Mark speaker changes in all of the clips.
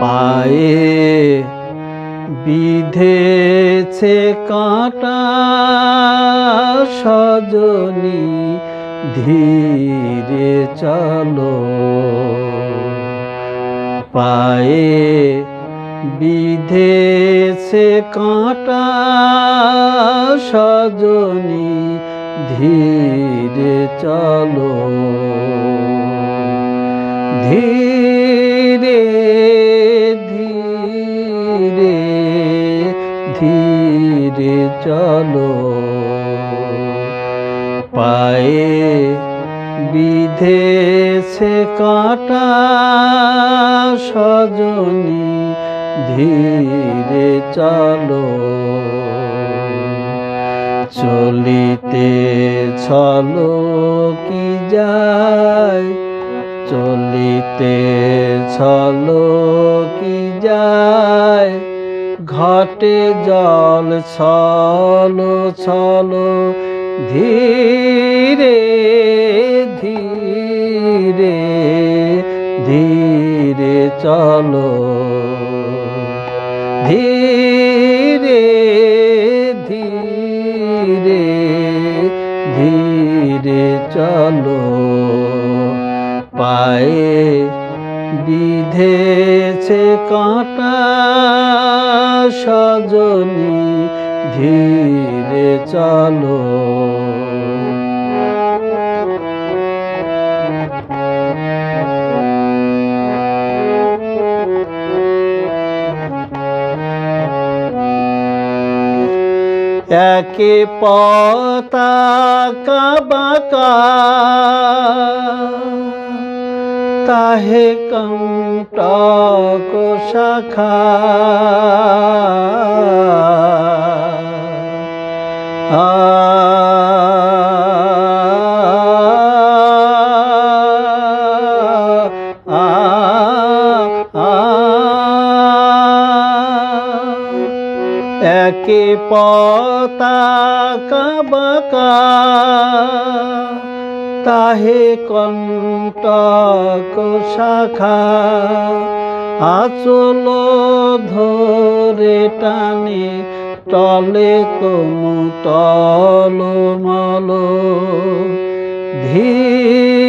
Speaker 1: পায়ে বিধেছে কাঁটা সজনী ধীরে চলো। পায়ে বিধেছে কাঁটা সজনী ধীরে চলো। ধীরে ধীরে চলো। পায়ে বিধেছে কাঁটা সজনী ধীরে চলো। চলিতে চলো কি যায়? চলিতে চলো ঘটে জল ছলো ছলো ধীরে ধীরে ধীরে চলো। ধীরে ধীরে ধীরে চলো। পায়ে বিধেছে কাঁটা সজনী ধীরে চলো। একে পতাকা বাঁকা তাহে কণ্টক শাখা আ আ আ একে পতাকা বাঁকা তাহে কণ্টক শাখা। আচল ধরে টানে টলে তমু তল মল ধীরে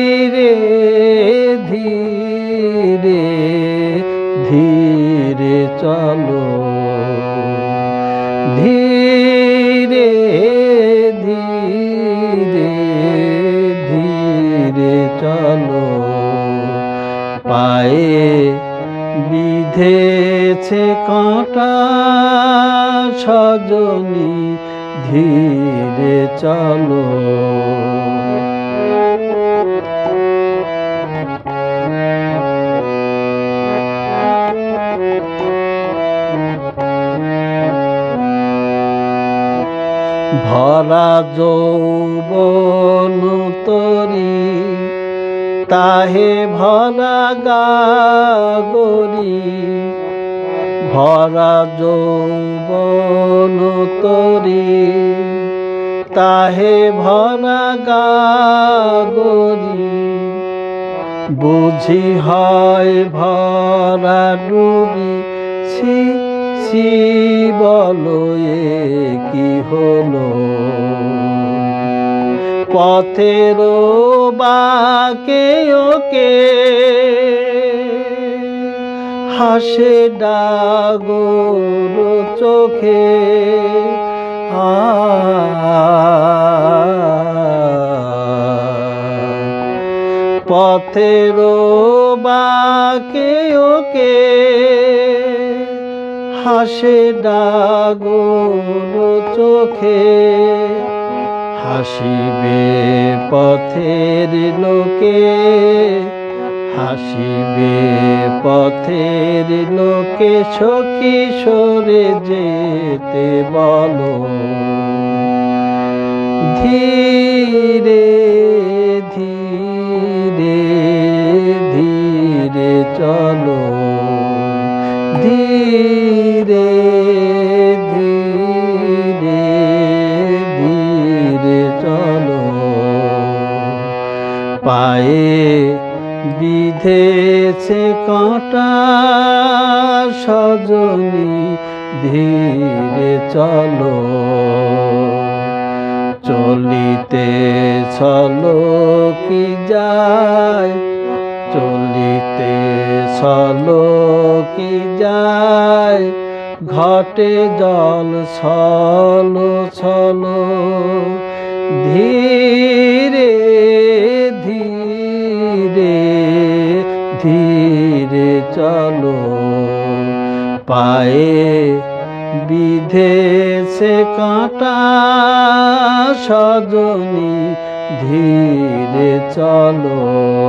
Speaker 1: বিধেছে কাঁটা সজনী ধীরে চলো। ভরা যৌবন তরি তাহে ভরা গাগরি। ভরা যৌবন তরি, তাহে ভরা গাগরি। বুঝি হয় ভরা ডুবি, ছি ছি, বলো কি হলো? পথের বাকে ওকে হাসে ডাগর চোখে। পথের বাকে ওকে হাসে ডাগর চোখে। হাসিবে পথের লোকে হাসিবে পথের লোকে সখী সরে যেতে বলো। ধীরে ধীরে ধীরে চলো। ধীরে ধীরে ধীরে চলো। পায়ে বিধেছে সে কাঁটা সজনী ধীরে চলো, চলিতে চলো কি যায়? চলিতে চলো কি যায়? ঘটে জল, ছলো ছলো, ধীরে পায়ে বিধেছে কাঁটা সজনী ধীরে চলো।